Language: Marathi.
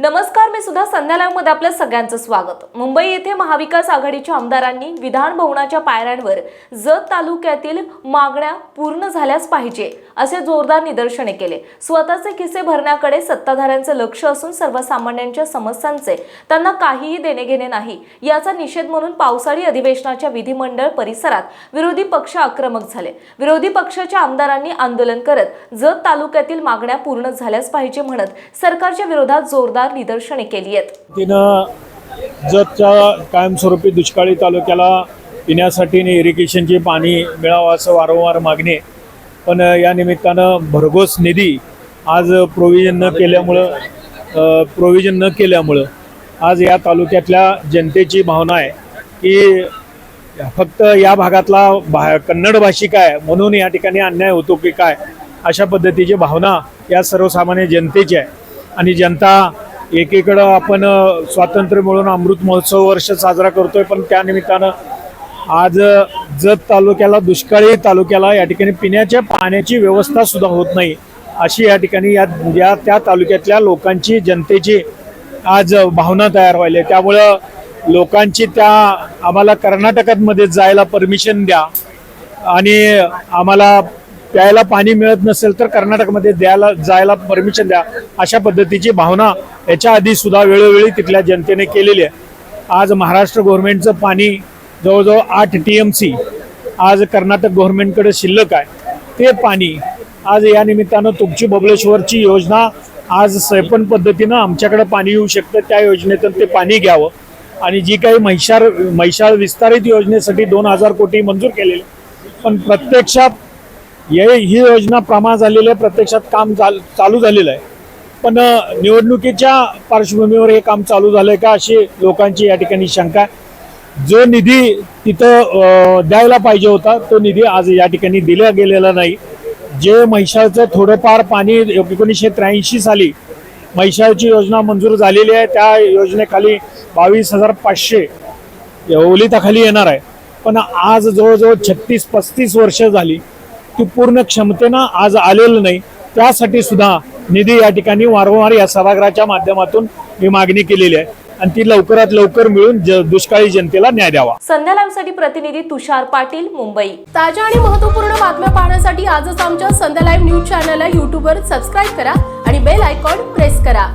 नमस्कार मी सुद्धा संध्यालयामध्ये आपल्या सगळ्यांचं स्वागत. मुंबई येथे महाविकास आघाडीच्या आमदारांनी विधान भवनाच्या पायऱ्यांवर जत तालुक्यातील मागण्या पूर्ण झाल्याच पाहिजे असे जोरदार निदर्शने केले. स्वतःचे किस्से भरण्याकडे सत्ताधाऱ्यांचे लक्ष असून सर्वसामान्यांच्या समस्यांचे त्यांना काहीही देणे घेणे नाही. याचा निषेध म्हणून पावसाळी अधिवेशनाच्या विधिमंडळ परिसरात विरोधी पक्ष आक्रमक झाले. विरोधी पक्षाच्या आमदारांनी आंदोलन करत जत तालुक्यातील मागण्या पूर्ण झाल्याच पाहिजे म्हणत सरकारच्या विरोधात जोरदार निदर्शने केली आहेत. तिनं जतच्या कायमस्वरूपी दुष्काळी तालुक्याला पिण्यासाठी इरिगेशनची इरिगेशनचे पाणी मिळावं असं वारंवार मागणे पण या निमित्तानं भरघोस निधी आज प्रोव्हिजन न केल्यामुळं प्रोव्हिजन न केल्यामुळं आज या तालुक्यातल्या जनतेची भावना आहे की फक्त या भागातला भा कन्नड भाषिक आहे म्हणून या ठिकाणी अन्याय होतो की काय अशा पद्धतीची भावना या सर्वसामान्य जनतेची आहे. आणि जनता एकीकडं आपण स्वातंत्र्य मिळून अमृत महोत्सव वर्ष साजरा करतोय पण त्यानिमित्तानं आज जत तालुक्याला दुष्काळी तालुक्याला या ठिकाणी पिण्याच्या पाण्याची व्यवस्था सुद्धा होत नाही अशी या ठिकाणी या या त्या तालुक्यातल्या लोकांची जनतेची आज भावना तयार व्हायली आहे. त्यामुळं लोकांची त्या आम्हाला कर्नाटकात मध्ये जायला परमिशन द्या आणि आम्हाला प्यायला पाणी मिळत नसेल तर कर्नाटकमध्ये द्यायला जायला परमिशन द्या अशा पद्धतीची भावना याच्या आधी सुद्धा वेळोवेळी तिथल्या जनतेने केलेली आहे. आज महाराष्ट्र गव्हर्नमेंटचं पाणी जवळजवळ आठ टी एम सी आज कर्नाटक गव्हर्नमेंटकडे शिल्लक आहे. ते पाणी आज या निमित्तानं तुमची बबलेश्वरची योजना आज सैपन पद्धतीनं आमच्याकडे पाणी येऊ शकतं त्या योजनेतून ते पाणी घ्यावं. आणि जी काही महिषार महिषाळ विस्तारित योजनेसाठी दोन हजार कोटी मंजूर केलेली पण प्रत्यक्षात ही योजना प्रमाण झालेली आहे प्रत्यक्षात काम चाल- चालू झालेलं आहे. पण निवडणुकीच्या पार्श्वभूमीवर हे काम चालू झालंय का अशी लोकांची या ठिकाणी शंका आहे. जो निधी तिथं द्यायला पाहिजे होता तो निधी आज या ठिकाणी दिला गेलेला नाही. जे म्हैसाळचं थोडंफार पाणी एकोणीसशे त्र्याऐंशी साली महिशाळची योजना मंजूर झालेली आहे. त्या योजनेखाली बावीस हजार पाचशे ओलिताखाली येणार आहे. पण आज जवळजवळ छत्तीस पस्तीस वर्ष झाली. ती पूर्ण क्षमतेनं आज आलेलं नाही. त्यासाठी सुद्धा निधी या ठिकाणी वारंवार या सभागृहाच्या माध्यमातून मी मागणी केलेली आहे. आणि ती लवकरात लवकर मिळून ज दुष्काळी जनतेला न्याय द्यावा. संध्या लाईव्हसाठी प्रतिनिधी तुषार पाटील मुंबई. ताज्या आणि महत्त्वपूर्ण बातम्या पाहण्यासाठी आजच आमच्या संध्या लाईव्ह न्यूज चॅनलला यूट्यूबवर सबस्क्राईब करा आणि बेल आयकॉन प्रेस करा.